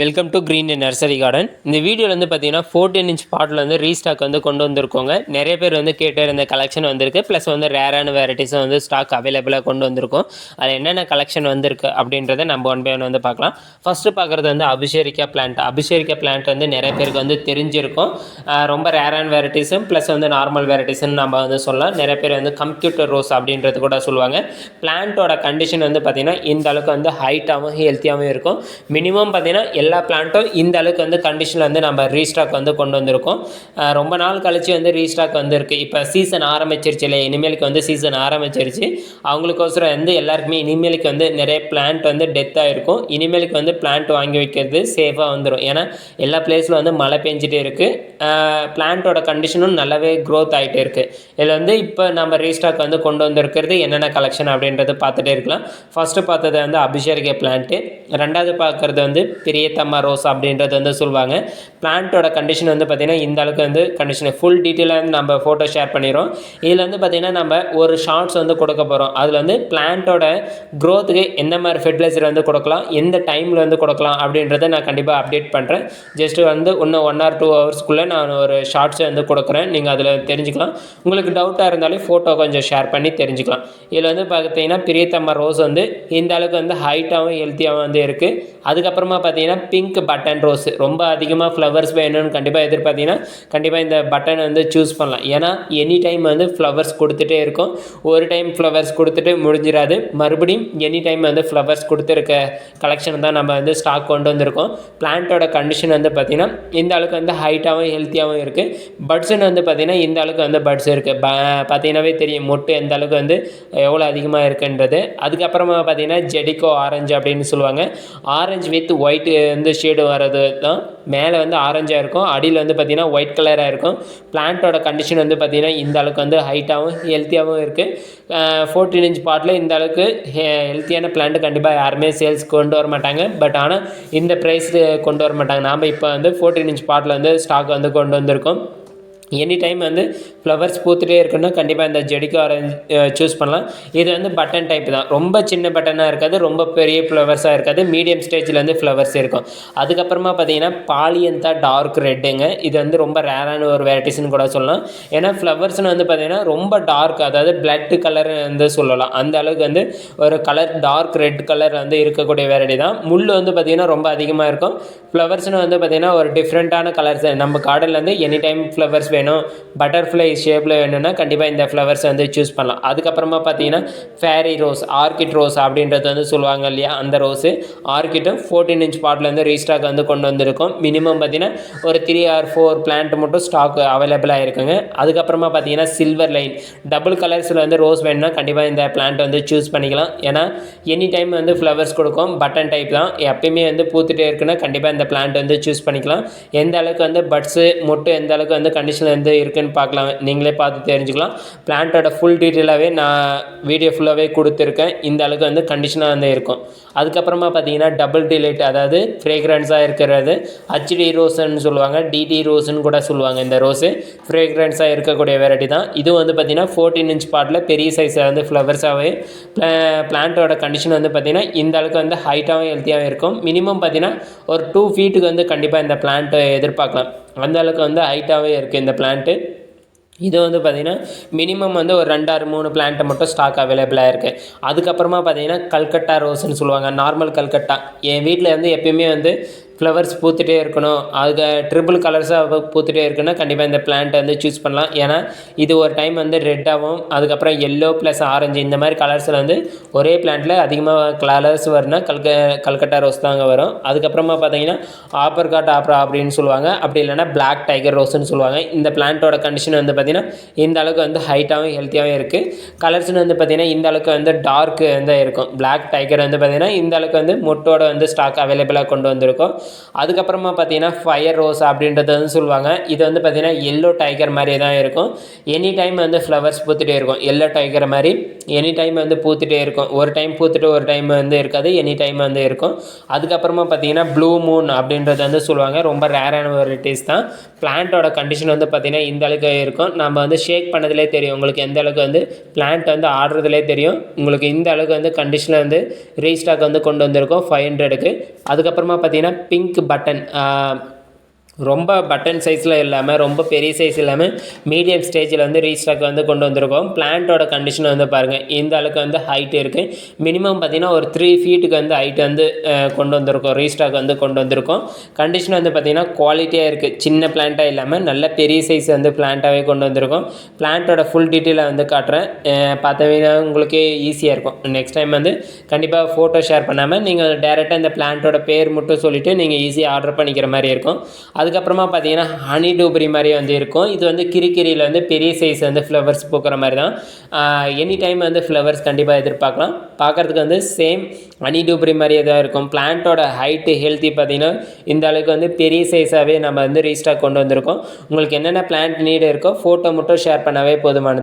Welcome to green nursery garden இந்த வீடியோவில் வந்து பார்த்தீங்கன்னா ஃபோர்டீன் இன்ச் பாட்டில் வந்து ரீஸ்டாக் வந்து கொண்டு வந்திருக்கோங்க. நிறைய பேர் வந்து கேட்டு இருந்த கலெக்ஷன் வந்திருக்கு. ப்ளஸ் வந்து ரேரான வெரைட்டிஸும் வந்து ஸ்டாக் அவைலபிளாக கொண்டு வந்திருக்கோம். அது என்னென்ன கலெக்ஷன் வந்திருக்கு அப்படின்றத நம்ம ஒன் பை ஒன் வந்து பார்க்கலாம். ஃபஸ்ட்டு பார்க்குறது வந்து அபிஷேரிக்கா பிளான்ட் அபிஷேரிக்கா பிளான்ட் வந்து நிறைய பேருக்கு வந்து தெரிஞ்சிருக்கும். ரொம்ப ரேரான வெரைட்டிஸும் ப்ளஸ் வந்து நார்மல் வெரைட்டிஸ்னு நம்ம வந்து சொல்லலாம். நிறைய பேர் வந்து கம்ப்யூட்டர் ரோஸ் அப்படின்றது கூட சொல்லுவாங்க. பிளான்ட்டோட கண்டிஷன் வந்து பார்த்திங்கன்னா இந்த அளவுக்கு வந்து ஹைட்டாகவும் ஹெல்த்தியாகவும் இருக்கும். மினிமம் பார்த்தீங்கன்னா எல்லா பிளான்ட்டும் இந்த அளவுக்கு வந்து கண்டிஷனில் வந்து நம்ம ரீஸ்டாக் வந்து கொண்டு வந்திருக்கோம். ரொம்ப நாள் கழிச்சு வந்து ரீஸ்டாக் வந்துருக்கு. இப்போ சீசன் ஆரம்பிச்சிருச்சு இல்லை இனிமேலுக்கு வந்து சீசன் ஆரம்பிச்சிருச்சு. அவங்களுக்கோசரம் வந்து எல்லாருக்குமே இனிமேலுக்கு வந்து நிறைய பிளான்ட் வந்து டெத்தாக இருக்கும் இனிமேலுக்கு வந்து பிளான்ட் வாங்கி வைக்கிறது சேஃபாக வந்துடும் ஏன்னா எல்லா பிளேஸில் வந்து மழை பெஞ்சிட்டே இருக்குது பிளான்ட்டோட கண்டிஷனும் நல்லாவே க்ரோத் ஆகிட்டே இருக்குது இதில் வந்து இப்போ நம்ம ரீஸ்டாக் வந்து கொண்டு வந்திருக்கிறது என்னென்ன கலெக்ஷன் அப்படின்றது பார்த்துட்டே இருக்கலாம். ஃபஸ்ட்டு பார்த்தது வந்து அபிஷேகே பிளான்ட்டு ரெண்டாவது பார்க்குறது வந்து பெரிய பெரியத்தம்மா ரோஸ் அப்படின்றது வந்து சொல்லுவாங்க. பிளான்ட்டோட கண்டிஷன் வந்து பார்த்திங்கன்னா இந்த அளவுக்கு வந்து கண்டிஷன் ஃபுல் டீட்டெயிலாக வந்து நம்ம ஃபோட்டோ ஷேர் பண்ணிடுறோம். இதில் வந்து பார்த்திங்கன்னா நம்ம ஒரு ஷார்ட்ஸ் வந்து கொடுக்க போகிறோம் அதில் வந்து பிளான்ட்டோட க்ரோத்துக்கு எந்த மாதிரி ஃபெர்டிலைசர் வந்து கொடுக்கலாம் எந்த டைமில் வந்து கொடுக்கலாம் அப்படின்றத நான் கண்டிப்பாக அப்டேட் பண்ணுறேன் ஜஸ்ட் வந்து இன்னும் ஒன் ஆர் டூ ஹவர்ஸ்க்குள்ளே நான் ஒரு ஷார்ட்ஸை வந்து கொடுக்குறேன். நீங்கள் அதில் தெரிஞ்சுக்கலாம். உங்களுக்கு டவுட்டாக இருந்தாலே ஃபோட்டோ கொஞ்சம் ஷேர் பண்ணி தெரிஞ்சுக்கலாம். இதில் வந்து பார்த்தீங்கன்னா பிரியத்தம்மா ரோஸ் வந்து இந்த அளவுக்கு வந்து ஹைட்டாகவும் ஹெல்த்தியாகவும் வந்து இருக்குது அதுக்கப்புறமா பார்த்தீங்கன்னா பிங்க் பட்டன் ரோஸ் ரொம்ப அதிகமாக ஃப்ளவர்ஸ் வேணும்னு கண்டிப்பாக எதிர்பார்த்தீங்கன்னா கண்டிப்பாக இந்த பட்டன் வந்து சூஸ் பண்ணலாம். ஏன்னா எனி டைம் வந்து ஃப்ளவர்ஸ் கொடுத்துட்டே இருக்கும். ஒரு டைம் ஃப்ளவர்ஸ் கொடுத்துட்டு முடிஞ்சிடாது மறுபடியும் எனி டைம் வந்து ஃப்ளவர்ஸ் கொடுத்துருக்க கலெக்ஷன் தான் நம்ம வந்து ஸ்டாக் கொண்டு வந்திருக்கோம். பிளான்ட்டோட கண்டிஷன் வந்து பார்த்திங்கன்னா இந்த அளவுக்கு வந்து ஹைட்டாகவும் ஹெல்த்தியாகவும் இருக்குது பட்ஸுன்னு வந்து பார்த்திங்கன்னா இந்த அளவுக்கு வந்து பட்ஸ் இருக்குது ப பார்த்தீங்கன்னாவே தெரியும் மொட்டு எந்த அளவுக்கு வந்து எவ்வளோ அதிகமாக இருக்குன்றது. அதுக்கப்புறமா பார்த்தீங்கன்னா ஜெடிகோ ஆரஞ்சு அப்படின்னு சொல்லுவாங்க. ஆரஞ்சு வித் ஒயிட் வந்து ஷேடு வர்றது தான். மேலே வந்து ஆரஞ்சாக இருக்கும். அடியில் வந்து பார்த்திங்கன்னா ஒயிட் கலராக இருக்கும். பிளான்ட்டோட கண்டிஷன் வந்து பார்த்திங்கன்னா இந்த அளவுக்கு வந்து ஹைட்டாகவும் ஹெல்த்தியாகவும் இருக்குது ஃபோர்டீன் இன்ச் பாட்டில் இந்த அளவுக்கு ஹெல்த்தியான பிளான்ட் கண்டிப்பாக யாருமே சேல்ஸ் கொண்டு வர மாட்டாங்க. பட் ஆனால் இந்த ப்ரைஸ் கொண்டு வர மாட்டாங்க. நாம் இப்போ வந்து ஃபோர்டீன் இன்ச் பாட்டில் வந்து ஸ்டாக் வந்து கொண்டு வந்திருக்கோம். எனி டைம் வந்து ஃப்ளவர்ஸ் பூத்துட்டே இருக்குன்னா கண்டிப்பாக இந்த ஜெடிக்கு ஆரஞ்சு சூஸ் பண்ணலாம். இது வந்து பட்டன் டைப் தான். ரொம்ப சின்ன பட்டனாக இருக்காது ரொம்ப பெரிய ஃப்ளவர்ஸாக இருக்காது. மீடியம் ஸ்டேஜில் வந்து ஃப்ளவர்ஸ் இருக்கும். அதுக்கப்புறமா பார்த்தீங்கன்னா பாலியந்தா டார்க் ரெட்டுங்க இது வந்து ரொம்ப ரேரான ஒரு வெரைட்டிஸ்னு கூட சொல்லலாம். ஏன்னா ஃப்ளவர்ஸ்னு வந்து பார்த்தீங்கன்னா ரொம்ப டார்க் அதாவது பிளட் கலர் வந்து சொல்லலாம். அந்த அளவுக்கு வந்து ஒரு கலர் டார்க் ரெட் கலர் வந்து இருக்கக்கூடிய வெரைட்டி தான். முள் வந்து பார்த்திங்கன்னா ரொம்ப அதிகமாக இருக்கும். ஃப்ளவர்ஸ்னு வந்து பார்த்திங்கன்னா ஒரு டிஃப்ரெண்ட்டான கலர்ஸ் நம்ம கார்டனில் வந்து எனி டைம் ஃப்ளவர்ஸ் வேணும். பட்டர்ஃப்ளை ஷேப்பில் வேணும்னா கண்டிப்பாக இந்த ஃப்ளவர்ஸ் வந்து சூஸ் பண்ணலாம். அதுக்கப்புறமா பார்த்தீங்கன்னா ஃபேரி ரோஸ் ஆர்கிட் ரோஸ் அப்படின்றது வந்து சொல்லுவாங்க இல்லையா? அந்த ரோஸு ஆர்கிட்டும் ஃபோர்டீன் இன்ச் பாட்டிலேருந்து ரீஸ்டாக் வந்து கொண்டு வந்திருக்கோம். மினிமம் பார்த்தீங்கன்னா ஒரு த்ரீ ஆர் ஃபோர் பிளான்ட் மட்டும் ஸ்டாக் அவைலபிளாக இருக்குங்க. அதுக்கப்புறமா பார்த்தீங்கன்னா சில்வர் லைன் டபுள் கலர்ஸில் வந்து ரோஸ் வேணும்னா கண்டிப்பாக இந்த பிளான்ட் வந்து சூஸ் பண்ணிக்கலாம். ஏன்னா எனி டைம் வந்து ஃப்ளவர்ஸ் கொடுக்கும். பட்டன் டைப் தான். எப்பயுமே வந்து பூத்துட்டே இருக்குன்னா கண்டிப்பாக இந்த பிளான்ட் வந்து சூஸ் பண்ணிக்கலாம். எந்த அளவுக்கு வந்து பட்ஸு மொட்டு எந்த அளவுக்கு வந்து கண்டிஷன் வந்து இருக்குன்னு பார்க்கலாம். நீங்களே பார்த்து தெரிஞ்சுக்கலாம். பிளான்ட்டோட ஃபுல் டீட்டெயிலாகவே நான் வீடியோ ஃபுல்லாகவே கொடுத்துருக்கேன். இந்த அளவுக்கு வந்து கண்டிஷனாக வந்து இருக்கும். அதுக்கப்புறமா பார்த்தீங்கன்னா டபுள் டிலைட் அதாவது ஃப்ரேக்ரன்ஸாக இருக்கிறது. ஹச்டி ரோஸ்ன்னு சொல்லுவாங்க. டிடி ரோஸ்ன்னு கூட சொல்லுவாங்க இந்த ரோஸு ஃப்ரேக்ரன்ஸாக இருக்கக்கூடிய வெரைட்டி தான். இது வந்து பார்த்திங்கன்னா ஃபோர்டீன் இன்ச் பாட்டில் பெரிய சைஸாக வந்து ஃப்ளவர்ஸாகவே பிளான்ட்டோட கண்டிஷன் வந்து பார்த்திங்கன்னா இந்த அளவுக்கு வந்து ஹைட்டாகவும் ஹெல்த்தியாகவும் இருக்கும். மினிமம் பார்த்திங்கன்னா ஒரு டூ ஃபீட்டுக்கு வந்து கண்டிப்பாக இந்த பிளான்ட்டை எதிர்பார்க்கலாம். அந்தளவுக்கு வந்து ஹைட்டாகவே இருக்குது இந்த பிளான்ட்டு இது வந்து பார்த்திங்கன்னா மினிமம் வந்து ஒரு ரெண்டாறு மூணு பிளான்ட்டை மட்டும் ஸ்டாக் அவைலபிளாக இருக்குது அதுக்கப்புறமா பார்த்தீங்கன்னா கல்கட்டா ரோஸ்ன்னு சொல்லுவாங்க. நார்மல் கல்கட்டா. என் வீட்டில் வந்து எப்பயுமே வந்து ஃப்ளவர்ஸ் பூத்துட்டே இருக்கணும். அதுக்கு ட்ரிபிள் கலர்ஸாக பூத்துட்டே இருக்குன்னா கண்டிப்பாக இந்த பிளான்ட்டை வந்து சூஸ் பண்ணலாம். ஏன்னா இது ஒரு டைம் வந்து ரெட்டாகவும் அதுக்கப்புறம் எல்லோ ப்ளஸ் ஆரஞ்சு இந்த மாதிரி கலர்ஸில் வந்து ஒரே பிளான்ட்டில் அதிகமாக கலர்ஸ் வரும்னா கல்க கல்கட்டா ரோஸ் தாங்க வரும். அதுக்கப்புறமா பார்த்தீங்கன்னா ஆப்பர் காட் ஆப்ரா அப்படின்னு சொல்லுவாங்க. அப்படி இல்லைன்னா பிளாக் டைகர் ரோஸ்ன்னு சொல்லுவாங்க. இந்த பிளான்ட்டோட கண்டிஷன் வந்து பார்த்திங்கன்னா இந்த அளவுக்கு வந்து ஹைட்டாகவும் ஹெல்த்தியாகவும் இருக்குது கலர்ஸ்னு வந்து பார்த்திங்கன்னா இந்த அளவுக்கு வந்து டார்க் வந்து இருக்கும். பிளாக் டைகர் வந்து பார்த்திங்கன்னா இந்த அளவுக்கு வந்து மொட்டோட வந்து ஸ்டாக் அவைலபிளாக கொண்டு வந்திருக்கோம். அதுக்கப்புறமா பார்த்தீங்கன்னா ஃபயர் ரோஸ் அப்படின்றது வந்து சொல்லுவாங்க. இது வந்து பார்த்திங்கன்னா எல்லோ டைகர் மாதிரி தான் இருக்கும். எனி டைம் வந்து ஃப்ளவர்ஸ் பூத்துட்டே இருக்கும். எல்லோ டைகர் மாதிரி எனி டைம் வந்து பூத்துட்டே இருக்கும். ஒரு டைம் பூத்துட்டு ஒரு டைம் வந்து இருக்காது. எனி டைம் வந்து இருக்கும். அதுக்கப்புறமா பார்த்தீங்கன்னா ப்ளூ மூன் அப்படின்றது வந்து சொல்லுவாங்க. ரொம்ப ரேரான வெரைட்டிஸ் தான். பிளான்ட்டோட கண்டிஷன் வந்து பார்த்திங்கன்னா இந்த அளவுக்கு இருக்கும். நம்ம வந்து ஷேக் பண்ணதுலே தெரியும். உங்களுக்கு எந்த அளவுக்கு வந்து பிளான்ட் வந்து ஆடுறதுலே தெரியும். உங்களுக்கு இந்த அளவுக்கு வந்து கண்டிஷனில் வந்து ரீஸ்டாக் வந்து கொண்டு வந்திருக்கோம். ஃபைவ் ஹண்ட்ரடுக்கு அதுக்கப்புறமா பார்த்தீங்கன்னா பிங்க் பட்டன் ரொம்ப பட்டன் சைஸில் இல்லாமல் ரொம்ப பெரிய சைஸ் இல்லாமல் மீடியம் ஸ்டேஜில் வந்து ரீஸ்டாக் வந்து கொண்டு வந்திருக்கோம். பிளான்ட்டோட கண்டிஷன் வந்து பாருங்கள் இந்த அளவுக்கு வந்து ஹைட்டு இருக்குது மினிமம் பார்த்தீங்கன்னா ஒரு த்ரீ ஃபீட்டுக்கு வந்து ஹைட் வந்து கொண்டு வந்திருக்கோம். ரீஸ்டாக் வந்து கொண்டு வந்திருக்கோம். கண்டிஷன் வந்து பார்த்திங்கன்னா குவாலிட்டியாக இருக்குது சின்ன பிளான்ட்டாக இல்லாமல் நல்ல பெரிய சைஸ் வந்து பிளான்ட்டாகவே கொண்டு வந்திருக்கோம். பிளான்ட்டோட ஃபுல் டீட்டெயிலை வந்து காட்டுறேன். பார்த்தீங்கன்னா உங்களுக்கு ஈஸியாக இருக்கும். நெக்ஸ்ட் டைம் வந்து கண்டிப்பாக ஃபோட்டோ ஷேர் பண்ணாமல் நீங்கள் டேரெக்டாக இந்த பிளான்ட்டோட பேர் மட்டும் சொல்லிவிட்டு நீங்கள் ஈஸியாக ஆர்டர் பண்ணிக்கிற மாதிரி இருக்கும். அதுக்கப்புறமா பார்த்தீங்கன்னா ஹனி டூபரி மாதிரி வந்து இருக்கும். இது வந்து கிரிக்கிரியில் வந்து பெரிய சைஸ் வந்து ஃப்ளவர்ஸ் பூக்கிற மாதிரி தான். எனி டைம் வந்து ஃப்ளவர்ஸ் கண்டிப்பாக எதிர்பார்க்கலாம். பார்க்குறதுக்கு வந்து சேம் ஹனி டூபரி மாதிரியே தான் இருக்கும். பிளான்ட்டோட ஹைட்டு ஹெல்த்தி பார்த்தீங்கன்னா இந்த அளவுக்கு வந்து பெரிய சைஸாகவே நம்ம வந்து ரீஸ்டாக் கொண்டு வந்திருக்கோம். உங்களுக்கு என்னென்ன பிளான்ட் நீடு இருக்கோ ஃபோட்டோ மட்டும் ஷேர் பண்ணவே போதுமானது.